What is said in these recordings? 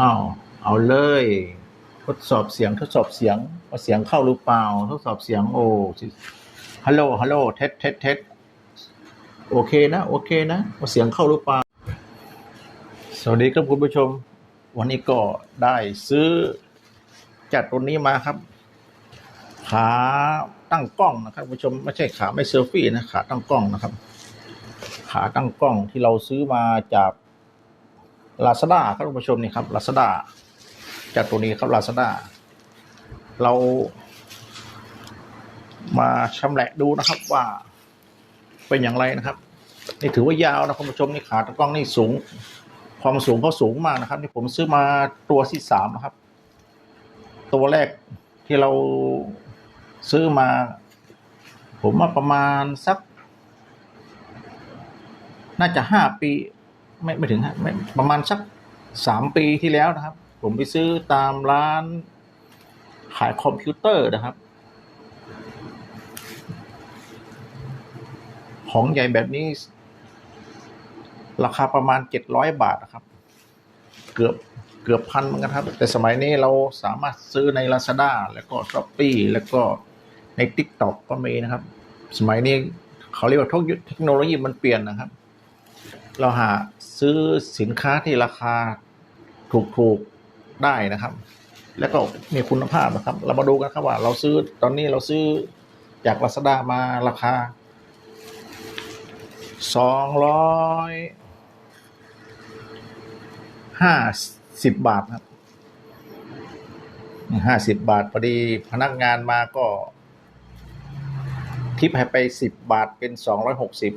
อ้าวเอาเลย ทดสอบเสียงทดสอบเสียงว่าเสียงเข้าหรือเปล่า ทดสอบเสียงโอ้ฮัลโหลฮัลโหลเทสเทสเทสโอเคนะ โอเคนะว่าเสียงเข้าหรือเปล่า สวัสดีครับคุณผู้ชม วันนี้ก็ได้ซื้อจัดตัวนี้มาครับ ขาตั้งกล้องนะครับคุณผู้ชมไม่ใช่ขาไม่เซลฟี่นะขาตั้งกล้องนะครับ ขาตั้งกล้องที่เราซื้อมาจาก ลาซาด้าครับคุณผู้ชมนี่ครับลาซาด้าจากตัวนี้ครับลาซาด้าเรามาชำแหละดูนะครับว่าเป็นอย่างไรนะครับ นี่ถือว่ายาวนะคุณผู้ชมนี่ขาตั้งกล้องนี่สูง ความสูงเขาสูงมากนะครับ นี่ผมซื้อมาตัวที่สามนะครับ ตัวแรกที่เราซื้อมา ผมว่าประมาณสัก น่าจะห้าปี ไม่ไม่ถึงฮะไม่ประมาณสักสามปีที่แล้วนะครับ ผมไปซื้อตามร้านขายคอมพิวเตอร์นะครับ ของใหญ่แบบนี้ ราคาประมาณเจ็ดร้อยบาทนะครับ เกือบเกือบพันเหมือนกันครับ แต่สมัยนี้เราสามารถซื้อใน Lazada แล้วก็ s h อ p e e แล้วก็ใน TikTok ก็มีนะครับ สมัยนี้เขาเรียกว่าเทคโนโลยีมันเปลี่ยนนะครับ เราหาซื้อสินค้าที่ราคาถูกๆได้นะครับ แล้วก็มีคุณภาพนะครับ เรามาดูกันครับว่า เราซื้อตอนนี้เราซื้อจาก Lazada มาราคาสองร้อยห้าสิบบาทครับห้าสิบบาทพอดีพนักงานมาก็ ทิปให้ไปสิบบาทเป็นสองร้อยหกสิบ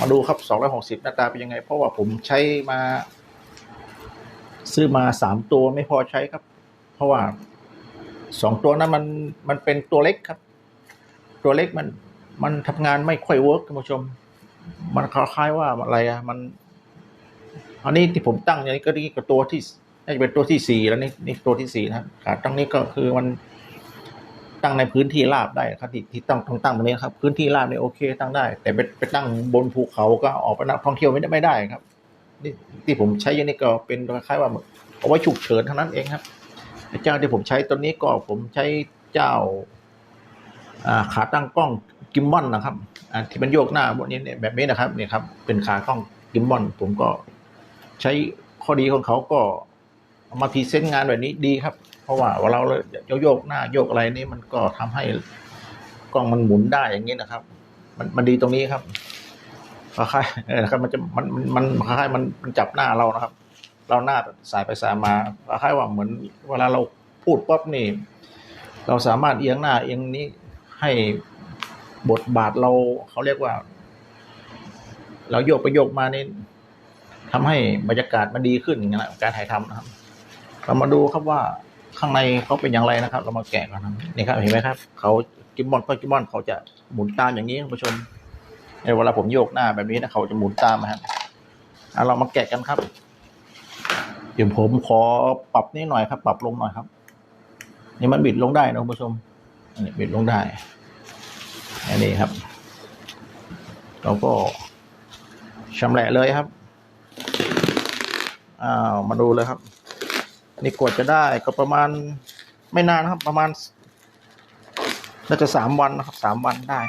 มาดูครับสองร้อยหกสิบหน้าตาเป็นยังไง เพราะว่าผมใช้มา ซื้อมาสามตัวไม่พอใช้ครับ เพราะว่าสองตัวนั้นมันมันเป็นตัวเล็กครับ ตัวเล็กมันมันทำงานไม่ค่อยเวิร์กท่านผู้ชม มันคล้ายๆว่าอะไรอะมัน อันนี้ที่ผมตั้งอย่างนี้ก็นี่ก็ตัวที่น่าจะเป็นตัวที่สี่แล้วนี่นี่ตัวที่สี่นะครับขาตั้งนี้ก็คือมัน ตั้งในพื้นที่ราบได้ครับที่ที่ตั้งต้องตั้งตรงนี้ครับ พื้นที่ราบเนี่ยโอเค ตั้งได้ แต่ไปไปตั้งบนภูเขาก็ออกไปนักท่องเที่ยวไม่ได้ไม่ได้ครับนี่ที่ผมใช้ย่างนี้ก็เป็นคล้ายๆว่าเอาไว้ฉุกเฉินเท่านั้นเองครับเจ้าที่ผมใช้ตัวนี้ก็ผมใช้เจ้าขาตั้งกล้องกิมมอนนะครับที่มันโยกหน้าพวกนี้เนี่ยแบบนี้นะครับเนี่ยครับ เป็นขากล้องกิมมอนผมก็ใช้ข้อดีของเขาก็ เอามาพรีเซนต์งานแบบนี้ดีครับ เพราะว่าเวลาเราโยกหน้าโยกอะไรนี่มันก็ทำให้กล้องมันหมุนได้อย่างนี้นะครับ มันมันดีตรงนี้ครับคล้ายๆเออนะครับ มันจะมันมันคล้ายๆมันมันจับหน้าเรานะครับ เราหน้าสายไปสายมาคล้ายๆว่าเหมือน เวลาเราพูดป๊อบนี่ เราสามารถเอียงหน้าเอียงนี้ให้บทบาทเราเขาเรียกว่า เราโยกไปโยกมานี่ทำให้บรรยากาศมันดีขึ้นอย่างนี้นะการถ่ายทำนะครับ เรามาดูครับว่าข้างในเขาเป็นอย่างไรนะครับ เรามาแกะกันนะนี่ครับเห็นไหมครับเขากิมมอนก็กิมมอนเขาจะหมุนตามอย่างนี้ท่านผู้ชมในเวลาผมโยกหน้าแบบนี้นะเขาจะหมุนตามนะครับอะเรามาแกะกันครับ เดี๋ยวผมขอปรับนี่หน่อยครับ ปรับลงหน่อยครับ นี่มันบิดลงได้นะคุณผู้ชมอันนี้บิดลงได้อันนี้ครับ เราก็ชำแหละเลยครับอ้าวมาดูเลยครับ นี่กดจะได้ก็ประมาณไม่นานนะครับ ประมาณน่าจะสามวันนะครับสามวันได้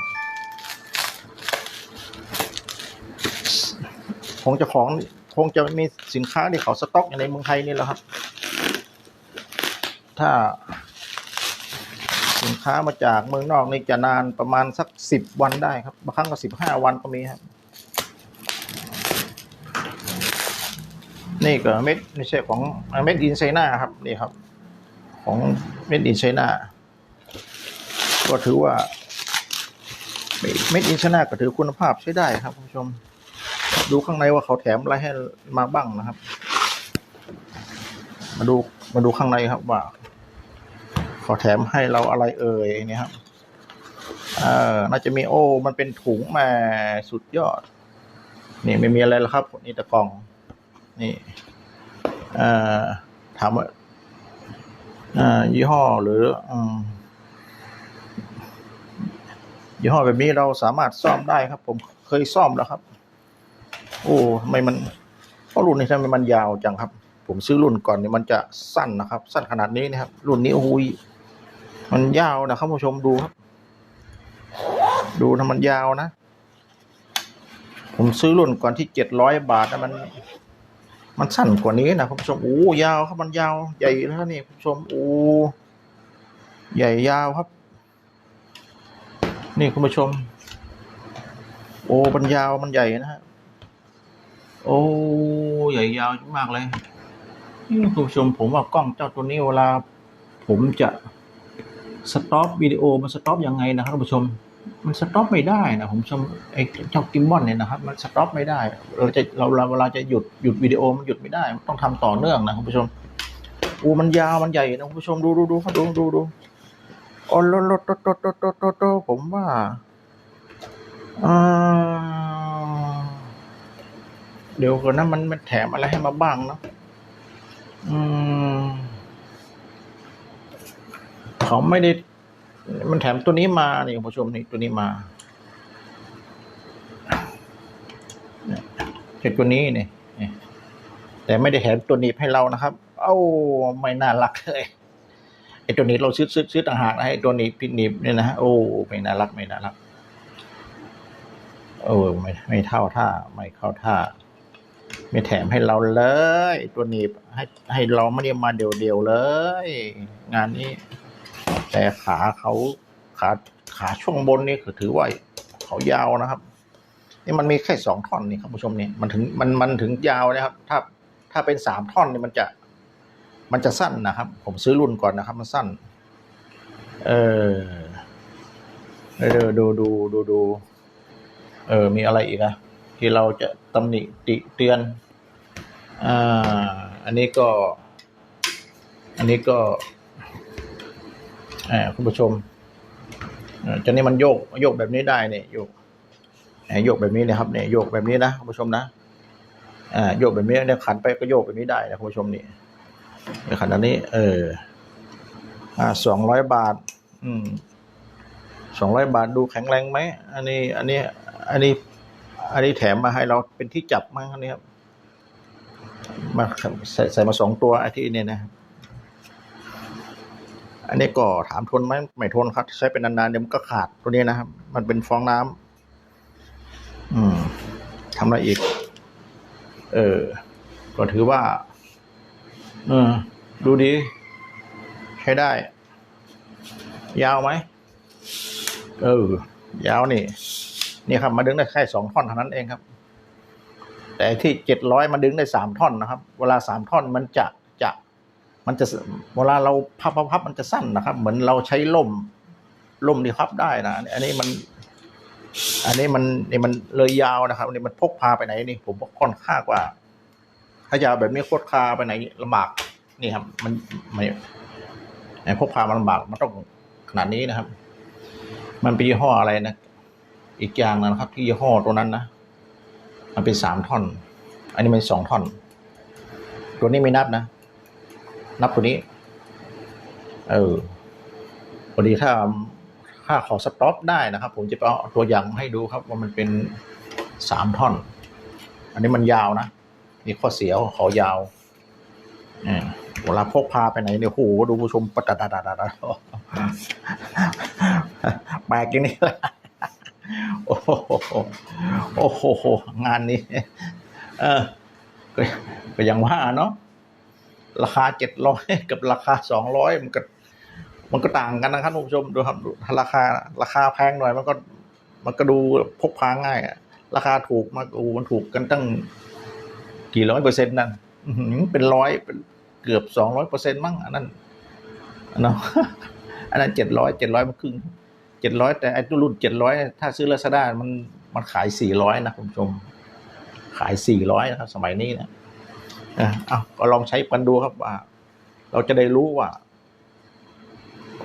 คงจะของคงจะมีสินค้าที่เขาสต็อกอยู่ในเมืองไทยนี่แหละครับ ถ้า สินค้ามาจากเมืองนอกนี่จะนานประมาณสักสิบวันได้ครับบางครั้งก็สิบห้าวันก็มีครับ นี่ก็เม็ดไม่ใช่ของเม็ดอินไซน่าครับนี่ครับ ของเม็ดอินไซน่าก็ถือว่าเม็ดอินไซน่าก็ถือคุณภาพใช้ได้ครับคุณผู้ชม ดูข้างในว่าเขาแถมอะไรให้มาบ้างนะครับ มาดูมาดูข้างในครับว่าเขอแถมให้เราอะไรเอ่ยนี่ครับเออน่าจะมีโอ้มันเป็นถุงแม่สุดยอด นี่ไม่มีอะไรแล้วครับนี่แตะกล่อง นี่ถามว่ายี่ห้อหรือยี่ห้อแบบนี้เราสามารถซ่อมได้ครับ ผมเคยซ่อมแล้วครับ โอ้ทำไมมันเพราะรุ่นนี้ทำไมมันยาวจังครับ ผมซื้อรุ่นก่อนเนี่ยมันจะสั้นนะครับ สั้นขนาดนี้นะครับ รุ่นนี้โอ้ยมันยาวนะครับผู้ชมดูครับ ดูนะมันยาวนะ ผมซื้อรุ่นก่อนที่เจ็ดร้อยบาทนะมัน มันสั้นกว่านี้นะคุณผู้ชมโอ้ยาวครับมันยาว ใหญ่แล้วนี่คุณผู้ชมโอ้ใหญ่ยาวครับ นี่คุณผู้ชม โอ้มันยาวมันใหญ่นะฮะโอ้ใหญ่ยาวมากเลยนี่คุณผู้ชมผมว่ากล้องเจ้าตัวนี้เวลา ผมจะสต็อปวิดีโอมันสต็อปยังไงนะครับท่านผู้ชม มันสต็อปไม่ได้นะผมชมไอ้เจ้ากิมบอนเนี่ยนะครับ มันสต็อปไม่ได้ เราจะเราเราเวลาจะหยุดหยุดวิดีโอมันหยุดไม่ได้มันต้องทำต่อเนื่องนะคุณผู้ชมอูมันยาวมันใหญ่นะคุณผู้ชมดูดูดูดูดูดูโอ้โลโลโตโตโตโตโตโตผมว่าเดี๋ยวก่อนนะมันมันแถมอะไรให้มาบ้างเนาะเขาไม่ได้ มันแถมตัวนี้มานี่คุณผู้ชมนี่ตัวนี้มาเนี่ยเห็นตัวนี้นี่แต่ไม่ได้แถมตัวนี้ให้เรานะครับ เอ้าไม่น่ารักเลยไอ้ตัวนี้เราซื้อซื้อซื้อต่างหากนะไอ้ตัวนี้พินิบเนี่ยนะโอ้ไม่น่ารักไม่น่ารักโอ้ไม่ไม่เท่าท่า ไม่เข้าท่า ไม่แถมให้เราเลย ตัวนี้ให้ให้เราไม่ได้มาเดียวๆเลย งานนี้ แต่ขาเขาขาขาช่วงบนนี่คือถือว่าเขายาวนะครับ นี่มันมีแค่สองท่อนนี่ครับผู้ชมนี่มันถึงมันมันถึงยาวนะครับ ถ้าถ้าเป็นสามท่อนนี่มันจะมันจะสั้นนะครับ ผมซื้อรุ่นก่อนนะครับ มันสั้น เออเออดูดูดูดู เออ มีอะไรอีกอะที่เราจะตำหนิติเตือน อ่า อันนี้ก็ อันนี้ก็ อ่าคุณผู้ชมอ่าจะนี่มันโยกโยกแบบนี้ได้เนี่ยโยกอ่าโยกแบบนี้นะครับเนี่ยโยกแบบนี้นะคุณผู้ชมนะอ่าโยกแบบนี้เนี่ยขันไปก็โยกแบบนี้ได้นะคุณผู้ชมนี่เนี่ยขันอันนี้ เออ อ่าสองร้อยบาท อืมสองร้อยบาทดูแข็งแรงไหมอันนี้ อันนี้ อันนี้ อันนี้แถมมาให้เราเป็นที่จับมั้งอันนี้ครับมาใส่ใส่มาสองตัวไอ้ที่เนี่ยนะครับ อันนี้ก็ถามทนไหมไม่ทนครับ ใช้เป็นนานๆเดี๋ยวมันก็ขาดตัวนี้นะครับ มันเป็นฟองน้ำอืมทำอะไรอีก เออ ก็ถือว่า เออ ดูดี ใช้ได้ ยาวไหม เออ ยาวนี่ นี่ครับ มาดึงได้แค่สองท่อนเท่านั้นเองครับ แต่ที่เจ็ดร้อยมาดึงได้สามท่อนนะครับ เวลาสามท่อนมันจะจะ มันจะเวลาเราพับพับพับมันจะสั้นนะครับ เหมือนเราใช้ล่มล่มที่พับได้นะ อันนี้มัน อันนี้มันนี่มันเลยยาวนะครับอันนี้มันพกพาไปไหนนี่ผมว่าค่อนข้างกว่า ถ้ายาวแบบนี้โคตรพาไปไหนลำบากนี่ครับ มันไม่ไหนพกพามันลำบากมันต้องขนาดนี้นะครับ มันเป็นยี่ห้ออะไรนะ อีกอย่างนะครับ ที่ยี่ห้อตัวนั้นนะมันเป็นสามท่อน อันนี้มันสองท่อน ตัวนี้ไม่นับนะ นับตัวนี้ เออพอดีถ้าถ้าขอสต็อปได้นะครับ ผมจะเอาตัวอย่างให้ดูครับ ว่ามันเป็นสามท่อน อันนี้มันยาวนะนี่ข้อเสียของขายาวเออเวลาพกพาไปไหนเนี่ยโหดูผู้ชมปะดาดาดาดาดแปลกอย่างนี้แหละโอ้โหโอ้โหงานนี้ เออก็ยังว่าเนาะ ราคาเจ็ดร้อยกับราคาสองร้อยมันก็ มันก็ต่างกันนะครับคุณผู้ชมดูครับราคาราคาแพงหน่อยมันก็ มันก็ดูพกพาง่ายอะราคาถูกมากโอ้มันถูกกันตั้งกี่ร้อยเปอร์เซ็นต์นั่นเป็นร้อยเป็นเกือบสองร้อยเปอร์เซ็นต์มั้งอันนั้นเนาะอันนั้นเจ็ดร้อยเจ็ดร้อยมันครึ่งเจ็ดร้อยแต่ไอ้ตัวรุ่นเจ็ดร้อยถ้าซื้อลาซาด้ามันมันขายสี่ร้อยนะคุณผู้ชม ขายสี่ร้อยนะครับ สมัยนี้นะ อะเอาก็ลองใช้กันดูครับว่า เราจะได้รู้ว่า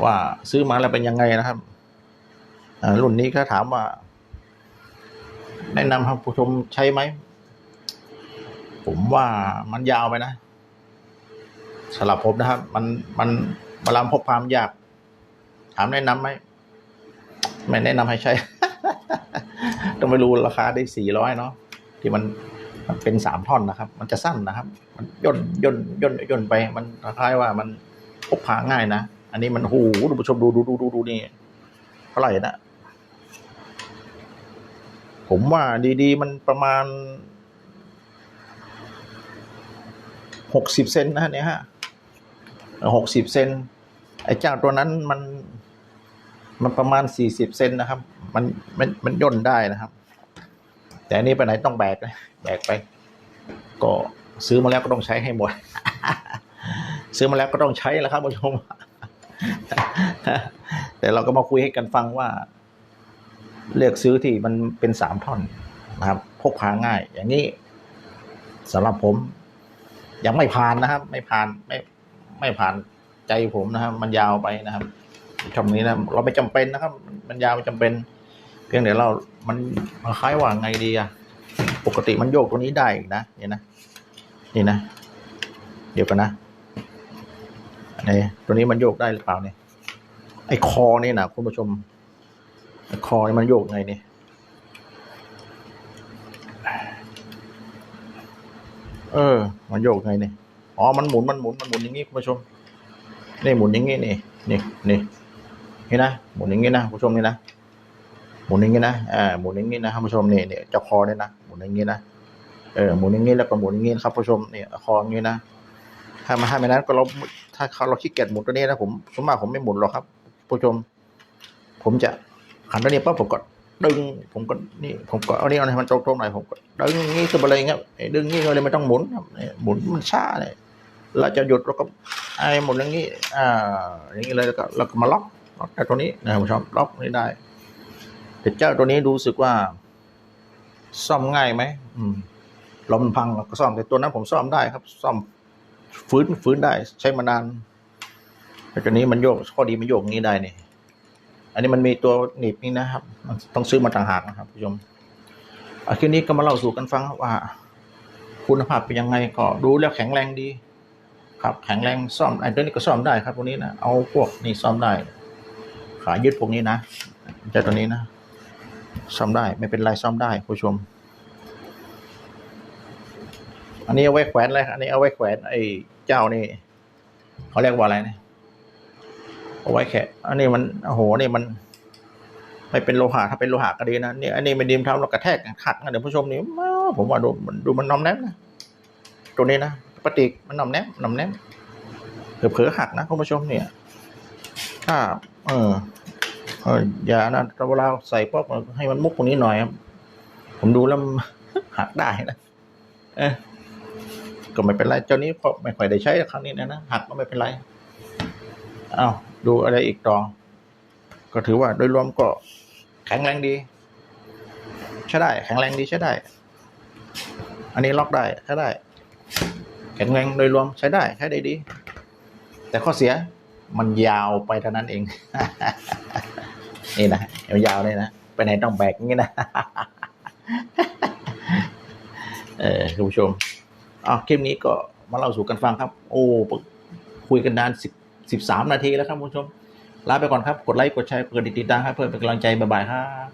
ว่าซื้อมาแล้วเป็นยังไงนะครับอ่ารุ่นนี้ก็ถามว่า แนะนำให้ผู้ชมใช้ไหม ผมว่ามันยาวไปนะสำหรับผมนะครับ มันมันเวลาพกพามยาก ถามแนะนำไหมไม่แนะนำให้ใช้ ต้องไปรู้ราคาได้สี่ร้อยเนาะที่มัน มันเป็นสามท่อนนะครับ มันจะสั้นนะครับ มันย่นย่นย่นย่นไป มันคล้ายว่ามันพกพาง่ายนะ อันนี้มันหูดูผู้ชมดูดูดูดูดูนี่เท่าไหร่นะ ผมว่าดีๆ มันประมาณหกสิบเซนนะเนี่ยฮะหกสิบเซนไอ้เจ้าตัวนั้นมัน มันประมาณสี่สิบเซนนะครับ มันมันมันย่นได้นะครับ แต่อันนี้ไปไหนต้องแบกนะแบกไป ก็ซื้อมาแล้วก็ต้องใช้ให้หมด ซื้อมาแล้วก็ต้องใช้แล้วครับผู้ชม แต่เราก็มาคุยให้กันฟังว่า เลือกซื้อที่มันเป็นสามท่อนนะครับ พกพาง่าย อย่างนี้สำหรับผม ยังไม่ผ่านนะครับ ไม่ผ่านไม่ไม่ผ่านใจผมนะครับ มันยาวไปนะครับช่องนี้นะเราไม่จำเป็นนะครับ มันยาวไม่จำเป็น เพียงแต่เรา มันคล้ายว่าไงดีอะปกติมันโยกตัวนี้ได้อีกนะเนี่ยนะนี่นะ เดี๋ยวกันนะนี่ตัวนี้มันโยกได้หรือเปล่าเนี่ยไอ้คอนี่นะคุณผู้ชมไอ้คอนี่มันโยกไงนี่เออ มันโยกไงนี่อ๋อมันหมุนมันหมุนมันหมุนอย่างงี้คุณผู้ชมนี่หมุนอย่างงี้นี่นี่นี่นี่นะหมุนอย่างงี้นะคุณผู้ชมนี่นะ มุนอย่างงี้นะอ่าหมุนอย่างงี้นะท่านผู้ชมเนี่ยเนี่ยเจ้าคอเนี่ยนะหมุนอย่างงี้นะเออหมุนอย่างงี้แล้วก็หมุนอย่างงี้ครับผู้ชมเนี่ยคออย่างงี้นะถ้ามาให้ไม่นั้นก็เราถ้าเขาเราขี้เกียจหมุนตัวนี้นะผมสมมติผมไม่หมุนหรอกครับผู้ชม ผมจะหันตัวนี้ปั๊บผมก็ดึงผมก็นี่ผมก็เอานี้เอาให้มันตรงๆหน่อยผมก็ดึงอย่างงี้ขึ้นไปลยอย่างเงี้ยดึงงี้เลยไม่ต้องหมุนหมุนมันช้าเลยเราจะหยุดเราก็ไอ้หมุนอย่างงี้อ่าอย่างงี้เลยแล้วก็เราก็มาล็อกล็อกแต่ตัวนี้นะครับผู้ชมล็อกนี่ได้ แต่เจ้าตัวนี้รู้สึกว่า ซ่อมง่ายไหมอืมลมพังก็ซ่อมแต่ตัวนั้นผมซ่อมได้ครับ ซ่อมฟื้นฟื้นได้ ใช้มานานแต่ตัวนี้มันโยกข้อดีมันโยกอย่างนี้ได้นี่อันนี้มันมีตัวหนีบนี่นะครับ ต้องซื้อมาต่างหากนะครับผู้ชมอาคลิปนี้ก็มาเล่าสู่กันฟังว่า คุณภาพเป็นยังไงก็ดูแล้วแข็งแรงดี ครับแข็งแรงซ่อมไอ้ตัวนี้ก็ซ่อมได้ครับตัวนี้นะเอาพวกนี่ซ่อมได้ ขายึดพวกนี้นะเจ้าตัวนี้นะ ซ่อมได้ไม่เป็นไรซ่อมได้ผู้ชม อันนี้เอาไว้แขวนอะไรอันนี้เอาไว้แขวนไอ้เจ้านี่เขาเรียกว่าอะไรเนี่ยเอาไว้แขวนอันนี้มันโอ้โหนี่มันไม่เป็นโลหะถ้าเป็นโลหะก็ดีนะเนี่ยอันนี้ไม่ดีมทำเรากระแทกขัดนะเดี๋ยวผู้ชมนี่ผมว่าดูมันดูมันนอมแนมนะตัวนี้นะปฏิกมันนอมแนมนอมแนมเผลอๆหักนะคุณผู้ชมเนี่ยถ้าเออ อย่านะเวลาใส่ป๊อกให้มันมุกตรงนี้หน่อยครับ ผมดูแล้วมันหักได้นะเออก็ไม่เป็นไรเจ้านี้พอไม่ค่อยได้ใช้ครั้งนี้นะนะหักก็ไม่เป็นไรอ้าวดูอะไรอีกต่อ ก็ถือว่าโดยรวมก็แข็งแรงดีใช้ได้ แข็งแรงดีใช้ได้ อันนี้ล็อกได้ใช้ได้ แข็งแรงโดยรวมใช้ได้ใช้ได้ดี แต่ข้อเสียมันยาวไปเท่านั้นเอง นี่นะยาวๆเลยนะไปไหนต้องแบกงี้นะเออคุณผู้ชมอะคลิปนี้ก็มาเล่าสู่กันฟังครับ โอ้คุยกันนานสิบสิบสามนาทีแล้วครับคุณผู้ชมลาไปก่อนครับ กดไลค์กดแชร์กดติดตามครับเพื่อเป็นกำลังใจบ๊ายบายครับ